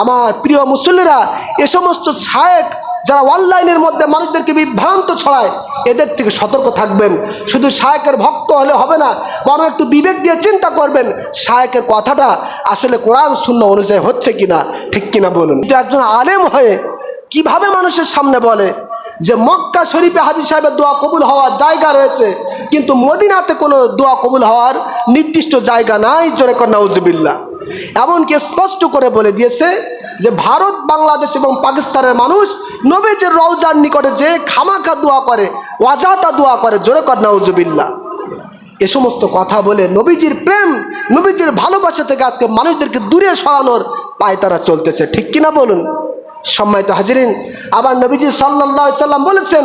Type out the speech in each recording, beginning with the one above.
আমার প্রিয় মুসল্লিরা, এ সমস্ত শায়েক যারা অনলাইনের মধ্যে মানুষদেরকে বিভ্রান্ত ছড়ায়, এদের থেকে সতর্ক থাকবেন। শুধু শায়েকের ভক্ত হলে হবে না, বরং একটু বিবেক দিয়ে চিন্তা করবেন, শায়েকের কথাটা আসলে কোরআন শূন্য অনুযায়ী হচ্ছে কিনা, ঠিক কিনা বলুন। একজন আলেম হয়ে কীভাবে মানুষের সামনে বলে যে মক্কা শরীফে হাজির সাহেবের দোয়া কবুল হওয়ার জায়গা রয়েছে, কিন্তু মদিনাতে কোনো দোয়া কবুল হওয়ার নির্দিষ্ট জায়গা নাই, জোরে কর এমনকি স্পষ্ট করে বলে দিয়েছে যে ভারত, বাংলাদেশ এবং পাকিস্তানের মানুষ নবীজের রওজার নিকটে যে খামাখা দোয়া করে, ওয়াজাতা দোয়া করে, জোরে কর এ সমস্ত কথা বলে নবীজির প্রেম, নবীজির ভালোবাসা থেকে আজকে মানুষদেরকে দূরে সরানোর পায় তারা চলতেছে। ঠিক কিনা বলুন? সম্মানিত হাজিরিন, আবার নবীজি সাল্লাহ সাল্লাম বলেছেন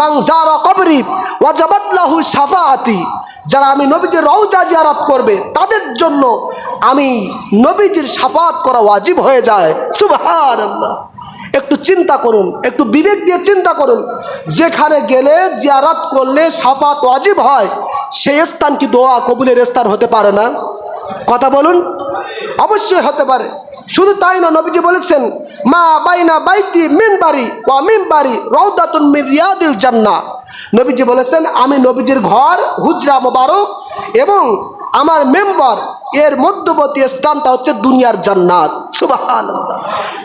মাং জারা কবরি ওয়াজাবাতলাহু সাফাআতি যারা আমি নবীজির রওজা জিয়ারত করবে, তাদের জন্য আমি নবীজির সাফাত করা ওয়াজিব হয়ে যায়। সুবহানাল্লাহ। একটু চিন্তা করুন, একটু বিবেক দিয়ে চিন্তা করুন। যেখানে গেলে জিয়ারাত করলে সাফাত ওয়াজিব হয়, সেই স্থান কি দোয়া কবুলের স্থান হতে পারে না? কথা বলুন। অবশ্যই হতে পারে। শুধু তাই না নবীজি বলেছেন, মা বাইনা বাইতি মিন বাড়ি ওয়া মিন বাড়ি রৌদাতুন মিন রিয়াদিল জান্নাহ। নবীজি বলেছেন, আমি নবীজির ঘর, হুজরা মোবারক এবং আমার মেম্বার, এর মধ্যবর্তী স্থানটা হচ্ছে দুনিয়ার জান্নাত। সুবাহান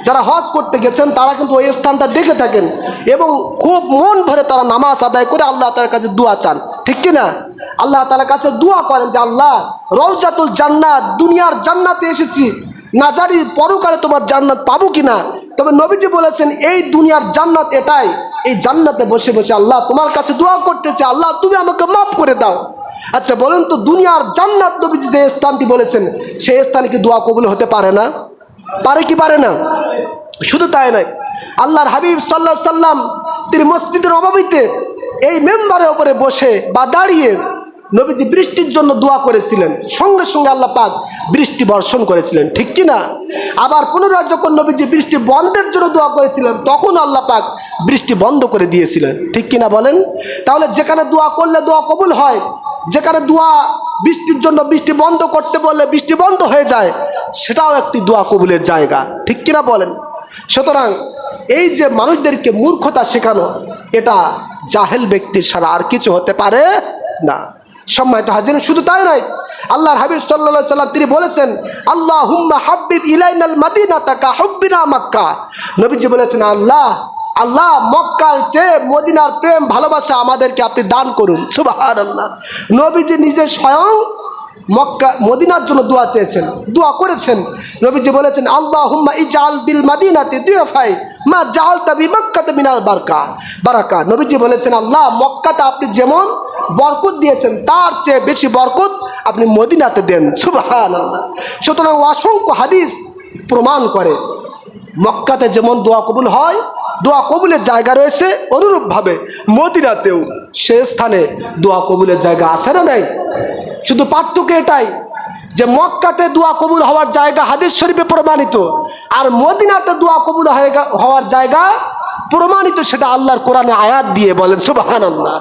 যারা হজ করতে গেছেন, তারা কিন্তু ওই স্থানটা দেখে থাকেন এবং খুব মন ভরে তারা নামাজ আদায় করে আল্লাহ তালার কাছে দোয়া চান। ঠিক কি না? আল্লাহ তালার কাছে দোয়া করেন যে, আল্লাহ রৌজাতুল জান্নাত, দুনিয়ার জান্নাতে এসেছি। না জানি পরকালে তোমার জান্নাত পাবো কিনা, তবে নবীজি বলেছেন, এই দুনিয়ার জান্নাত এটাই। এই জান্নাতে বসে বসে আল্লাহ তোমার কাছে দোয়া করতেছে। আল্লাহ, তুমি আমাকে মাফ করে দাও। আচ্ছা বলুন তো, দুনিয়ার জান্নাত নবীজি যে স্থানটি বলেছেন, সেই স্থানে কি দোয়া কবুল হতে পারে না? পারে কি পারে না? শুধু তাই নয়, আল্লাহর হাবিব সাল্লাহ সাল্লাম তিনি মসজিদের অভাবিতে এই মেম্বারের ওপরে বসে বা দাঁড়িয়ে নবীজি বৃষ্টির জন্য দোয়া করেছিলেন। সঙ্গে সঙ্গে আল্লাহ পাক বৃষ্টি বর্ষণ করেছিলেন, ঠিক কি না আবার পুনরায় যখন নবীজি বৃষ্টি বন্ধের জন্য দোয়া করেছিলেন, তখন আল্লাহ পাক বৃষ্টি বন্ধ করে দিয়েছিলেন, ঠিক কি না বলেন? তাহলে যেখানে দোয়া করলে দোয়া কবুল হয়, যেখানে দোয়া বৃষ্টির জন্য বৃষ্টি বন্ধ করতে বললে বৃষ্টি বন্ধ হয়ে যায়, সেটাও একটি দোয়া কবুলের জায়গা, ঠিক কিনা বলেন? সুতরাং এই যে মানুষদেরকে মূর্খতা শেখানো, এটা জাহেল ব্যক্তির সারা আর কিছু হতে পারে না। সম্মানিত হাজির শুধু তাই নয়, আল্লাহর হাবিব সাল্লা সাল্লাম তিনি বলেছেন আল্লাহ হুম্মা হাবিব ইলাইনাল মাদিনা তাকা হব্বিনা মাক্কা। নবীজি বলেছেন, আল্লাহ আল্লাহ মক্কার চেয়ে মদিনার প্রেম, ভালোবাসা আমাদেরকে আপনি দান করুন। সুবাহ আল্লাহ নবীজি নিজে স্বয়ং মক্কা, মদিনার জন্য দোয়া চেয়েছেন, দোয়া করেছেন। নবীজি বলেছেন আল্লাহ হুম্মা ইজাল বিল মাদিনাতে দুয়ে ফাই মা জাল তাবি মক্কাতে মিনাল বারকা। বারাকা। নবীজি বলেছেন, আল্লাহ, মক্কাতে আপনি যেমন বরকত দিয়েছেন, তার চেয়ে বেশি বরকত আপনি মদিনাতে দেন। সুবাহান সুতরাং অসংখ্য হাদিস প্রমাণ করে, মক্কাতে যেমন দোয়া কবুল হয়, দোয়া কবুলের জায়গা রয়েছে, অনুরূপভাবে মদিনাতেও সে স্থানে দোয়া কবুলের জায়গা আছে না নাই? শুধু পার্থক্য এটাই যে মক্কাতে দোয়া কবুল হওয়ার জায়গা হাদিস শরীফে প্রমাণিত, আর মদিনাতে দোয়া কবুল হওয়ার জায়গা প্রমাণিত সেটা আল্লাহর কোরআনে আয়াত দিয়ে বলেন সুবাহান আল্লাহ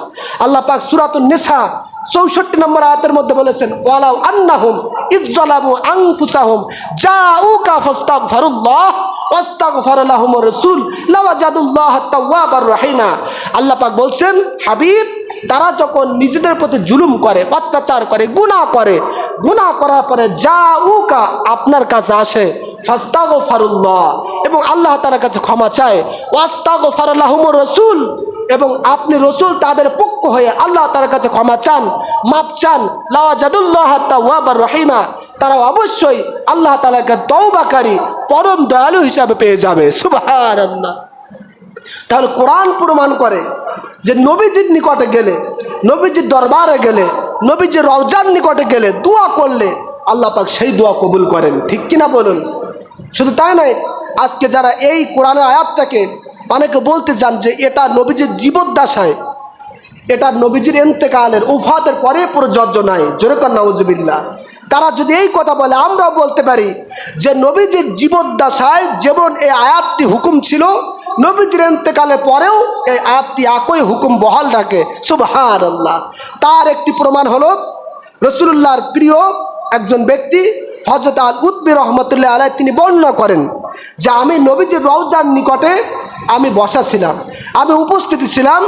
আল্লাহ পাক সুরাতুন নেশা চৌষট্টি নম্বর আয়াতের মধ্যে বলেছেন, ওয়ালাউ আন্নাহুম ইজ্জালামু আনফুসাহুম জাউকা ফাস্তাগফিরুল্লাহ, ওয়াস্তাগফার লাহুম রাসূল, লাওয়াজাদুল্লাহ তাওয়াবার রহিমা। আল্লাহ পাক বলছেন, হাবিব, তারা যখন নিজেদের প্রতি জুলুম করে, অত্যাচার করে, গুনাহ করে, গুনাহ করার পরে যা উকা আপনার কাছে আসে ফাস্তাগো ফারুল্লাহ এবং আল্লাহ তার কাছে ক্ষমা চায়। ওয়াস্তাগো ফারুল্লাহম রসুল। এবং আপনি রসুল তাদের পক্ষ হয়ে আল্লাহ তার কাছে ক্ষমা চান মাপ চান। লাওয়াজাদুল্লাহ রহিমা। তারা অবশ্যই আল্লাহ তালাকে তৌবাকারী পরম দয়ালু হিসাবে পেয়ে যাবে। সুবহানাল্লাহ। তাহলে কোরআন প্রমাণ করে যে নবীজির নিকটে গেলে, নবীজির দরবারে গেলে, নবীজির রওজার নিকটে গেলে দোয়া করলে আল্লাহ পাক সেই দোয়া কবুল করেন। ঠিক কিনা বলুন? শুধু তাই নয়, আজকে যারা এই কোরআনের আয়াতটাকে অনেকে বলতে চান যে এটা নবীজির জীবদ্দাসায় এটা নবীজির এন্তেকালের, উফাতের পরে প্রযোজ্য নাই। জোরেকর নওয়াজবিল্লা তারা যদি এই কথা বলে, আমরাও বলতে পারি যে নবীজির জীবদ্দশায় যেমন এই আয়াতটি হুকুম ছিল, নবীজির এন্তেকালের পরেও এই আয়াতটি একই হুকুম বহাল রাখে। সুবহান আল্লাহ তার একটি প্রমাণ হলো, রসুল্লাহর প্রিয় একজন ব্যক্তি হজরত আল উদ্বে রহমতুল্লাহ আলাই তিনি বর্ণনা করেন যে আমি নবীজির রওজার নিকটে আমি বসা ছিলাম, আমি উপস্থিত ছিলাম।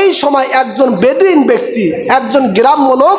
এই সময় একজন বেদুইন ব্যক্তি, একজন গ্রাম্য লোক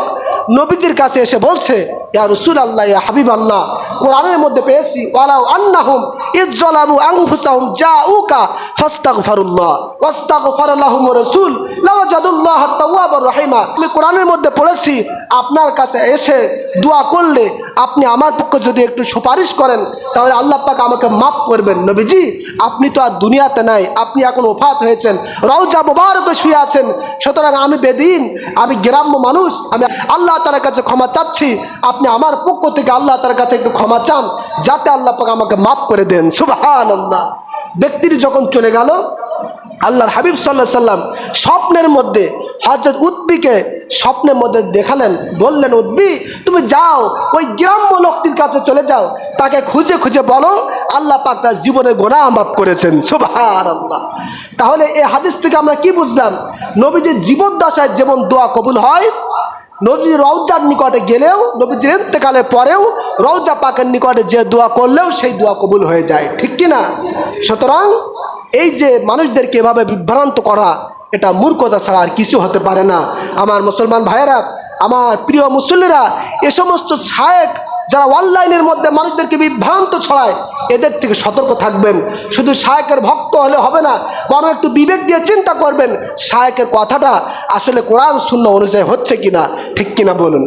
নবীজির কাছে এসে বলছে, ইয়া রসুল আল্লাহ ইয়া হাবিব আল্লাহ কোরআনের মধ্যে পেয়েছি, ওয়ালাউ আন্নাহুম ইজ্জলামু আনফুসাহুম জাউকা ফাস্তাগফিরুল্লাহ, ওয়াস্তাগফারালাহুম রাসূল, লাওয়াজাদুল্লাহ তাওয়াবুর রহিমা। আমি কোরআনের মধ্যে পড়েছি, আপনার কাছে এসে দোয়া করলে আপনি আমার পক্ষে যদি একটু সুপারিশ করেন, তাহলে আল্লাহ পাক আমাকে মাফ করবেন। নবীজি, আপনি তো আর দুনিয়াতে নাই, আপনি এখন ওফাত হয়েছেন, রওজা মুবারকে শুয়ে আছেন, সুতরাং আমি বেদিন, আমি গ্রাম্য মানুষ, আমি আল্লাহ তার কাছে ক্ষমা চাচ্ছি, আপনি আমার পক্ষ থেকে আল্লাহ তার কাছে একটু ক্ষমা চান, যাতে আল্লাহ পাক আমাকে মাফ করে দেন। সুবহান আল্লাহ ব্যক্তিটি যখন চলে গেল, আল্লাহর হাবিব সাল্লাহ সাল্লাম স্বপ্নের মধ্যে হজরত উদ্বিকে স্বপ্নের মধ্যে দেখালেন, বললেন, উদ্বি, তুমি যাও, ওই গ্রাম্য লোকটির কাছে চলে যাও। তাকে খুঁজে খুঁজে বলো, আল্লাহ পাক তার জীবনে গোনা মাফ করেছেন। সুবহান আল্লাহ তাহলে এই হাদিস থেকে আমরা কি বুঝলাম? নবীজির জীবদ্দশায় যেমন দোয়া কবুল হয় নবীজি রৌজার নিকটে গেলেও, নবীজির ইন্তেকালের পরেও রৌজা পাকের নিকটে যে দোয়া করলেও সেই দোয়া কবুল হয়ে যায়। ঠিক কি না সুতরাং এই যে মানুষদেরকে এভাবে বিভ্রান্ত করা এটা মূর্খতা ছাড়া আর কিছু হতে পারে না। আমার মুসলমান ভাইয়েরা, আমার প্রিয় মুসল্লিরা, এ সমস্ত শায়েক যারা অনলাইনের মধ্যে মানুষদেরকে বিভ্রান্ত ছড়ায়, এদের থেকে সতর্ক থাকবেন। শুধু সায়কের ভক্ত হলে হবে না, বরং একটু বিবেক দিয়ে চিন্তা করবেন সায়কের কথাটা আসলে কোরআন শূন্য অনুযায়ী হচ্ছে কিনা, ঠিক কিনা বলুন।